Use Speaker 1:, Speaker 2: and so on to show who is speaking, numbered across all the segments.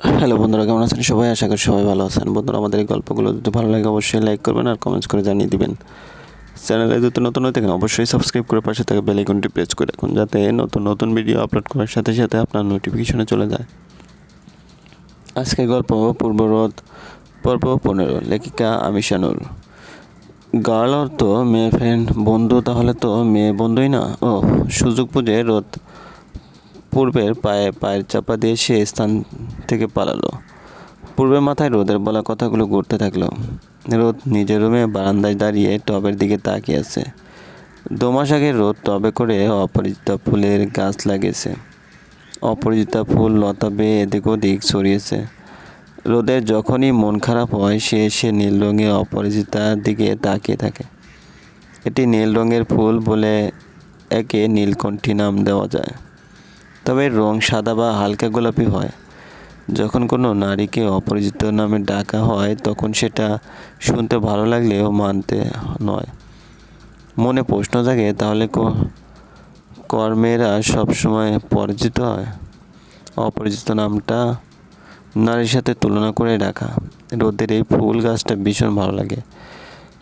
Speaker 1: Hello বন্ধুরা, কেমন আছেন সবাই? আশা করি সবাই ভালো আছেন। বন্ধুরা, আমাদের এই গল্পগুলো যদি ভালো লাগে, অবশ্যই লাইক করবেন আর কমেন্টস করে জানিয়ে দিবেন। চ্যানেলে যদি নতুন হয়ে থাকেন, অবশ্যই সাবস্ক্রাইব করে পাশে থাকা বেল আইকনটি প্রেস করে রাখুন, যাতে নতুন নতুন ভিডিও আপলোড করার সাথে সাথে আপনার নোটিফিকেশনে চলে যায়। আজকের গল্প পূর্বরোধ পর্ব পনেরো, লেখিকা আমিশানুর। গার্ল অর্থ মেয়ে ফ্রেন্ড বন্ধু, তাহলে তো মেয়ে বন্ধুই না? ও, সুযোগ বুঝে রোদ পূর্বের পায়ে পায়ের চাপা দিয়ে সে স্থান থেকে পালালো। পূর্বের মাথায় রোদের বলা কথাগুলো ঘুরতে থাকল। রোদ নিজের রুমে বারান্দায় দাঁড়িয়ে টবের দিকে তাকিয়ে আছে। দু মাস আগে রোদ টবে করে অপরিচিতা ফুলের গাছ লাগিয়েছে। অপরিচিতা ফুল, লতা বেয়ে এদিক ওদিক ছড়িয়েছে। রোদের যখনই মন খারাপ হয়, সে সে নীল রঙের অপরিচিতার দিকে তাকিয়ে থাকে। এটি নীল রঙের ফুল বলে একে নীলকণ্ঠী নাম দেওয়া যায়। তবে এর রং সাদা বা হালকা গোলাপি হয়। যখন কোনো নারীকে অপরিচিত নামে ডাকা হয়, তখন সেটা শুনতে ভালো লাগলেও মানতে নয়। মনে প্রশ্ন থাকে তাহলে কর্মেরা সবসময় পরিচিত হয়? অপরিচিত নামটা নারীর সাথে তুলনা করে ডাকা। রোদের এই ফুল গাছটা ভীষণ ভালো লাগে।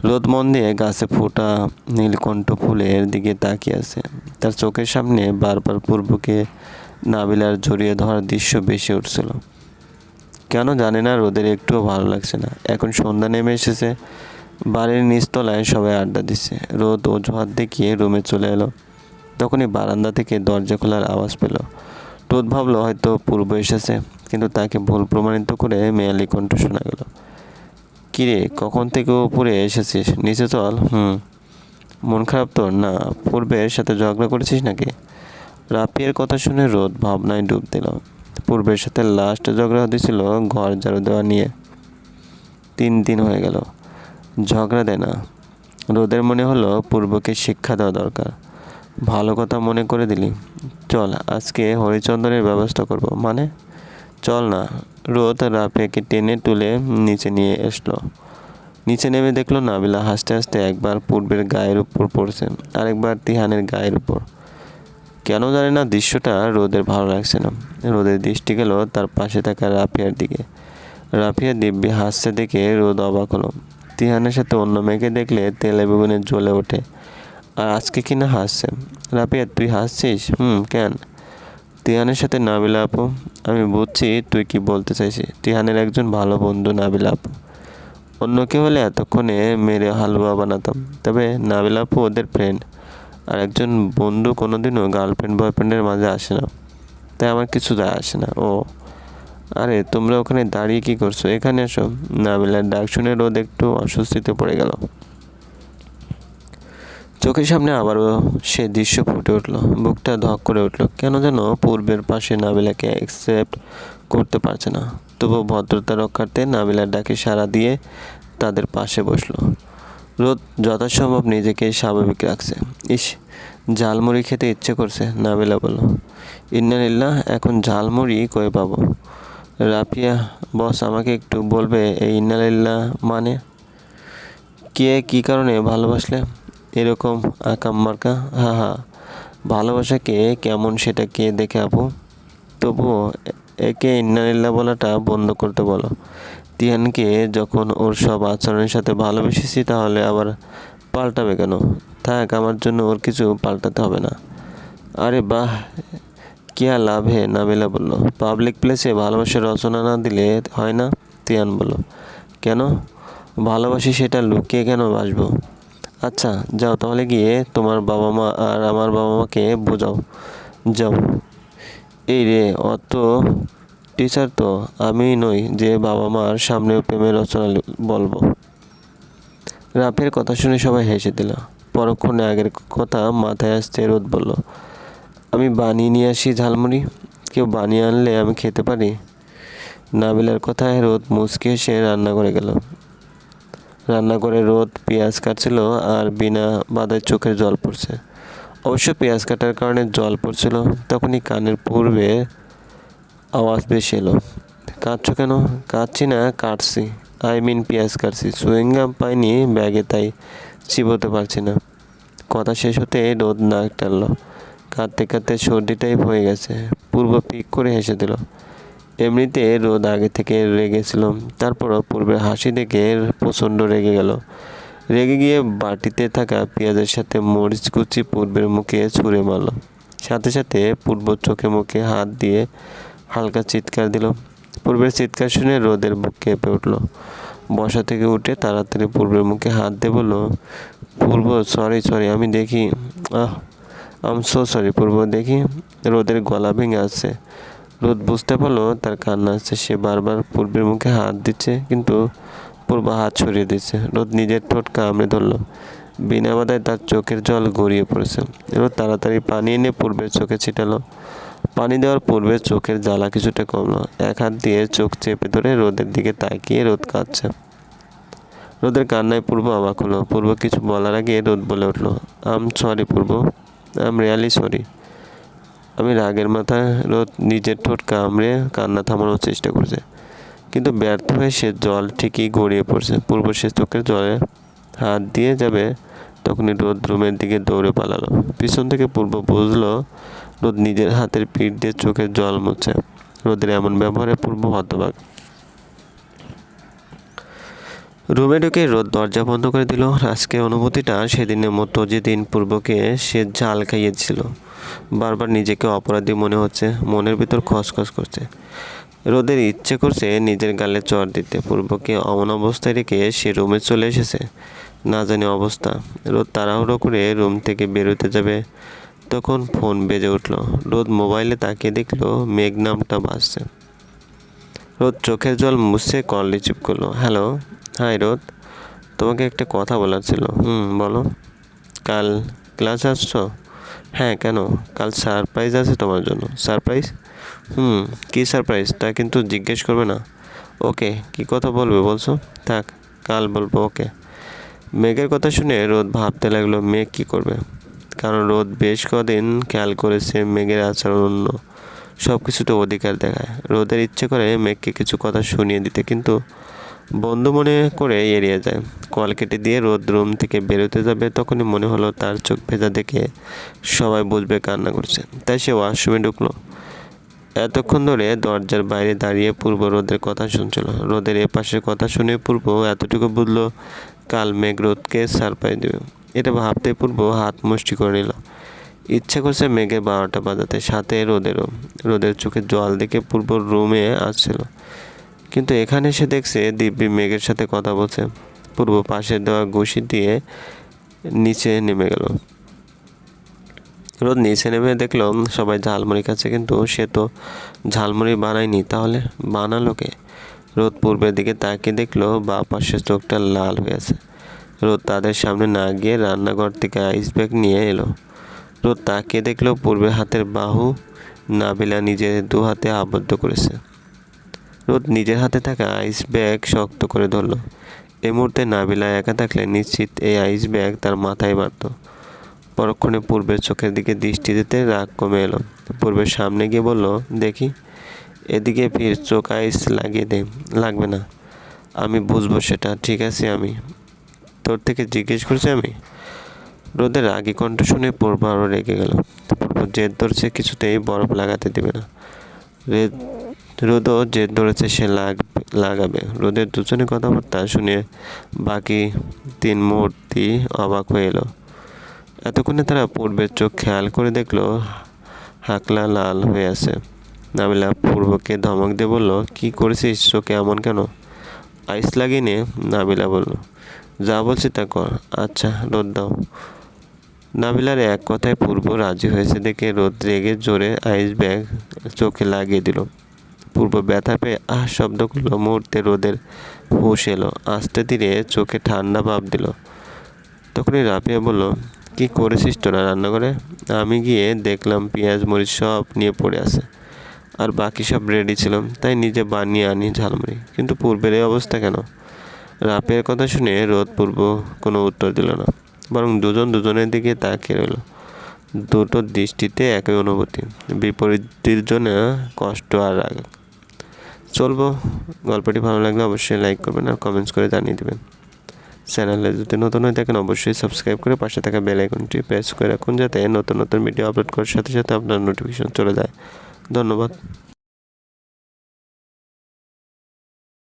Speaker 1: রোদ মন দিয়ে গাছে ফোটা নীলকণ্ঠ ফুলের দিকে তাকিয়ে আছে। তার চোখের সামনে বারবার পূর্বকে নাবিলার জড়িয়ে ধরার দৃশ্য বেশি উঠছিল। কেন জানে না, রোদের একটুও ভালো লাগছে না। এখন সন্ধ্যা নেমে এসেছে। বাড়ির নিচতলায় সবাই আড্ডা দিচ্ছে। রোদ অজুহাত দেখিয়ে রুমে চলে এলো। তখনই বারান্দা থেকে দরজা খোলার আওয়াজ পেল। রোদ ভাবলো হয়তো পূর্ব এসেছে, কিন্তু তাকে ভুল প্রমাণিত করে মেয়ালি কণ্ঠ শোনা গেল। কিরে, কখন থেকে উপরে এসেছিস? নিচে চল হুম। মন খারাপ তোর? না, পূর্বের সাথে ঝগড়া করেছিস নাকি? রাপিয়ার কথা শুনে রোদ ভাবনায় ডুব দিল। পূর্বের সাথে লাস্ট ঝগড়া হতেছিল ঘর ঝাড়ু দেওয়া নিয়ে। তিন দিন হয়ে গেল। ঝগড়া দেয় না। রোদের মনে হলো পূর্বকে শিক্ষা দেওয়া দরকার। ভালো কথা মনে করে দিলি। চল, আজকে হরিচন্দনের ব্যবস্থা করব। মানে? চল না। রোদ রাফিয়াকে টেনে তুলে নিচে নিয়ে আসলো নিচে নেমে দেখল নাবিলা হাসতে হাসতে একবার পূর্বের গায়ের উপর পড়ছে আরেকবার তিহানের গায়ের উপর। কেন জানে না দৃশ্যটা রোদের ভালো লাগছে না। রোদের দৃষ্টি গেল তার পাশে থাকা রাফিয়ার দিকে। রাফিয়া দিব্যি হাসছে দেখে রোদ অবাক হলো। তিহানের সাথে অন্য মেয়েকে দেখলে তেলে বেগুনে জ্বলে ওঠে। আর আজকে কিনা হাসছে? রাফিয়া, তুই হাসছিস? হুম, কেন? তিহানের সাথে নাবিলা আপু, আমি বুঝছি তুই কি বলতে চাইছিস। তিহানের একজন ভালো বন্ধু নাবিলা আপু। অন্য কেউ হলে এতক্ষণে মেরে হালুয়া বানাতাম। তবে নাবিলা আপু ওদের ফ্রেন্ড আর একজন বন্ধু কোনোদিনও গার্লফ্রেন্ড বয়ফ্রেন্ডের মাঝে আসে না। তাই আমার কিছু যায় আসে না। ও। আরে, তোমরা ওখানে দাঁড়িয়ে কি করছ? এখানে এসো। নাবিলার ডাক শুনে রোদ একটু অস্বস্তিতে পড়ে গেল। চোখের সামনে আবারও সে দৃশ্য ফুটে উঠল। বুকটা ধক করে উঠল। কেন যেন পূর্বের পাশে নাবিলাকে অ্যাকসেপ্ট করতে পারছে না। তবু ভদ্রতা রক্ষার্থে নাবিলার ডাকে সাড়া দিয়ে তাদের পাশে বসল। রোদ যথাসম্ভব নিজেকে স্বাভাবিক রাখছে। ইস, ঝালমুড়ি খেতে ইচ্ছে করছে, নাবিলা বলল। ইন্নালিল্লাহ এখন ঝালমুড়ি কয়ে পাবো? রাফিয়া, বস আমাকে একটু বলবে, এই ইন্নালিল্লাহ মানে? কে, কী কারণে ভালোবাসলে? এরকম আকাম মার্কা? হা হা ভালোবাসাকে কেমন সেটা কে দেখে আপু? তবুও একে ইন্নালিল্লাহ বলাটা বন্ধ করতে বলো। তিহানকে যখন ওর সব আচরণের সাথে ভালোবেসেছি, তাহলে আবার পাল্টাবে কেন? থাক, আমার জন্য ওর কিছু পাল্টাতে হবে না। আরে বাহ, কিয়া লাভ হে, নাবিলা বলল। পাবলিক প্লেসে ভালোবাসার রচনা না দিলে হয় না? তিয়ান বলল। কেন? ভালোবাসি সেটা লুকিয়ে কেন বাসবো? আচ্ছা যাও তাহলে গিয়ে তোমার বাবা মা আর আমার বাবা মাকে বোঝাও। যাও। এই রে, অত টিচার তো আমি নই যে বাবা মার সামনেও প্রেমের রচনা বলব। রাফের কথা শুনে সবাই হেসে দিল। পরক্ষণে আগের কথা মাথায় আসতে রোদ বলল, আমি বানিয়ে নিয়ে আসি ঝালমুড়ি? কেউ বানিয়ে আনলে আমি খেতে পারি? নাবিলার কথায় রোদ মুচকি এসে রান্না করে গেল। রান্না করে রোদ, পেঁয়াজ কাটছিল আর বিনা বাধায় চোখের জল পড়ছে। অবশ্য পেঁয়াজ কাটার কারণে জল পড়ছিল, তখনই কানের পূর্বে আওয়াজ বেশি এলো। কাটছো কেন? কাটছি না, কাটছি। আই মিন পেঁয়াজ কাটছি। সুইংগাম পাইনি ব্যাগে, তাই চিবোতে পারছি না। কথা শেষ হতে রোদ নাক টানলো। কাঁদতে কাঁদতে সর্দিটাই হয়ে গেছে। পূর্ব পিক করে হেসে দিল। এমনিতে রোদ আগে থেকে রেগেছিল, তারপরও পূর্বের হাসি দেখে প্রচণ্ড রেগে গেল। রেগে গিয়ে বাটিতে থাকা পেঁয়াজের সাথে মরিচ কুচি পূর্বের মুখে ছুঁড়ে মারল। সাথে সাথে পূর্ব চোখে মুখে হাত দিয়ে হালকা চিৎকার দিল। পূর্বের চিৎকার শুনে রোদের বুক কেঁপে উঠল। বসা থেকে উঠে তাড়াতাড়ি পূর্বের মুখে হাত দিয়ে বলল, পূর্ব সরি সরি আমি দেখি, আহ আম সো সরি পূর্ব, দেখি, রোদের গলা ভেঙে আসছে। রোদ বুঝতে পারল তার কান্না আসছে সে বারবার পূর্বের মুখে হাত দিচ্ছে, কিন্তু পূর্ব হাত ছড়িয়ে দিচ্ছে। রোদ নিজের ঠোঁট কামড়ে ধরলো। বিনা বাধায় তার চোখের জল গড়িয়ে পড়েছে। রোদ তাড়াতাড়ি পানি এনে পূর্বের চোখে ছিটালো। পানি দেওয়ার পূর্বে চোখের জ্বালা কিছুটা কমলো। এক হাত দিয়ে চোখ চেপে ধরে রোদের দিকে তাকিয়ে রোদ কাঁদছে। রোদের কান্নায় পূর্ব অবাক হলো। পূর্ব কিছু বলার আগে রোদ বলে উঠল আম সরি পূর্ব। আম রিয়ালি সরি আমি রাগের মাথায় রোদ নিজের ঠোঁট কামড়ে কান্না থামানোর চেষ্টা করছে। কিন্তু ব্যর্থ হয়ে সে জল ঠিকই গড়িয়ে পড়ছে। পূর্ব সে চোখের জলে হাত দিয়ে যাবে, তখনই রোদ রুমের দিকে দৌড়ে পালালো। পিছন থেকে পূর্ব বুঝলো, রোদ নিজের হাতের পিঠ দিয়ে চোখের জল মুছে রোদের এমন ব্যবহারে পূর্ব হতবাক। রুমে ঢুকে রোদ দরজা বন্ধ করে দিল। আজকের অনুভূতিটা সেদিনের মতো যেদিন পূর্বকে সে জাল খাইয়েছিল। বারবার নিজেকে অপরাধী মনে হচ্ছে, মনের ভিতর খসখস করছে। রোদের ইচ্ছে করছে নিজের গালে চর দিতে। পূর্বকে অমন অবস্থায় রেখে সে রুমে চলে এসেছে। না জানি অবস্থা। রোদ তাড়াহুড়ো করে রুম থেকে বেরোতে যাবে। তখন ফোন বেজে উঠল। রোদ মোবাইলে তাকিয়ে দেখল মেঘ নামটা বাজছে। রোদ চোখের জল মুছে কল রিসিভ করল। হ্যালো, হাই রোদ, তোমাকে একটা কথা বলার ছিল। হুম, বলো। কাল ক্লাস আসছো? হ্যাঁ কেন? কাল সারপ্রাইজ আছে তোমার জন্য। সারপ্রাইজ? হুম, কী সারপ্রাইজ? তা কিন্তু জিজ্ঞেস করবে না। ওকে, কি কথা বলবে বলছো? থাক, কাল বলব, ওকে। মেঘের কথা শুনে রোদ ভাবতে লাগল, মেঘ কী করবে? কারণ রোদ বেশ কদিন খেয়াল করেছে, মেঘের আচরণ অন্য। সব কিছুতে অধিকার দেখায়। রোদের ইচ্ছে করে মেঘকে কিছু কথা শুনিয়ে দিতে, কিন্তু বন্ধু মনে করে এড়িয়ে যায়। কল কেটে দিয়ে রোদ রুম থেকে বেরোতে যাবে, তখনই মনে হলো তার চোখ ভেজা দেখে সবাই বুঝবে কান্না করছে। তাই সে ওয়াশরুমে ঢুকলো। এতক্ষণ ধরে দরজার বাইরে দাঁড়িয়ে পূর্ব রোদের কথা শুনছিল। রোদের এ পাশের কথা শুনে পূর্ব এতটুকু বুঝলো, কাল মেঘ রোদকে সারপ্রাইজ দেবে। এটা ভাবতে পূর্ব হাত মুষ্টি করে নিল। ইচ্ছে করছে মেঘে বারোটা বাজাতে, সাথে রোদেরও। রোদের চোখে জল দেখে পূর্ব রুমে আসছিল। কিন্তু এখানে এসে দেখছে দিব্যি মেঘের সাথে কথা বলছে। পূর্ব পাশে দেওয়া ঘুষি দিয়ে নিচে নেমে গেল। রোদ নিচে নেমে দেখল সবাই ঝালমুড়ি খাচ্ছে, কিন্তু সে তো ঝালমুড়ি বানায়নি। তাহলে বানালো কে? রোদ পূর্বের দিকে তাকিয়ে দেখল বা পাশের চোখটা লাল হয়ে আছে। রোদ তাদের সামনে না গিয়ে রান্নাঘর থেকে আইস ব্যাগ নিয়ে এলো। রোদ তাকিয়ে দেখল পূর্বে হাতের বাহু, নাবিলা নিজের দু হাতে আবদ্ধ করেছে। রোদ নিজের হাতে থাকা আইস ব্যাগ শক্ত করে ধরলো। এই মুহূর্তে নাবিলা একা থাকলে নিশ্চিত এই আইস ব্যাগ তার মাথায় মারত। পরক্ষণে পূর্বের চোখের দিকে দৃষ্টি দিতে রাগ কমে এলো। পূর্বের সামনে গিয়ে বলল, দেখি, এদিকে ফির চোখ আইস লাগিয়ে দে, লাগবে না। আমি বুঝব সেটা, ঠিক আছে আমি। তোর থেকে জিজ্ঞেস করছি আমি? রোদের রাগি কণ্ঠ শুনে পূর্ব আরও রেগে গেল। পূর্ব জেদ ধরছে, কিছুতেই বরফ লাগাতে দেবে না। রেদ, রোদও জেদ ধরেছে, সে লাগ, লাগাবে। রোদের দুজনে কথাবার্তা শুনে বাকি তিন মূর্তি অবাক হয়ে এলো। এতক্ষণে তারা পূর্বের চোখ খেয়াল করে দেখল, হাকলা লাল হয়ে আছে। নাবিলা পূর্বকে ধমক দিয়ে বলল, কি করেছিস চোখে এমন কেন? আইস লাগিয়ে নে, নাবিলা বলল। যা বলছি তা কর। আচ্ছা রোদ দাও। নাবিলার এক কথায় পূর্ব রাজি হয়েছে দেখে রোদ রেগে জোরে আইস ব্যাগ চোখে লাগিয়ে দিল। পূর্ব ব্যথা পেয়ে আহ শব্দ করল মুহূর্তে রোদের হুশ এলো, আস্তে ধীরে চোখে ঠান্ডা ভাব দিল। তখনই রাফিয়া বলল, কি করেছিস তোরা রান্নাঘরে? আমি গিয়ে দেখলাম পেঁয়াজ, মরিচ সব নিয়ে পড়ে আছে, আর বাকি সব রেডি ছিলাম, তাই নিজে বানিয়ে আনি ঝালমুড়ি। কিন্তু পূর্বের এই অবস্থা কেন? রাপের কথা শুনে রোদ পূর্ব কোনো উত্তর দিল না। বরং দুজন দুজনের দিকে তাকিয়ে রইল। দুটো দৃষ্টিতে একই অনুভূতি, বিপরীত জন্য কষ্ট আর রাগ। চলবো। গল্পটি ভালো লাগলে অবশ্যই লাইক করবেন আর কমেন্টস করে জানিয়ে দেবেন। চ্যানেলে যদি নতুন হয়ে থাকেন, অবশ্যই সাবস্ক্রাইব করে পাশে থাকা বেল আইকনটি প্রেস করে রাখুন, যাতে নতুন নতুন ভিডিও আপলোড করার সাথে সাথে আপনার নোটিফিকেশন চলে যায়। ধন্যবাদ।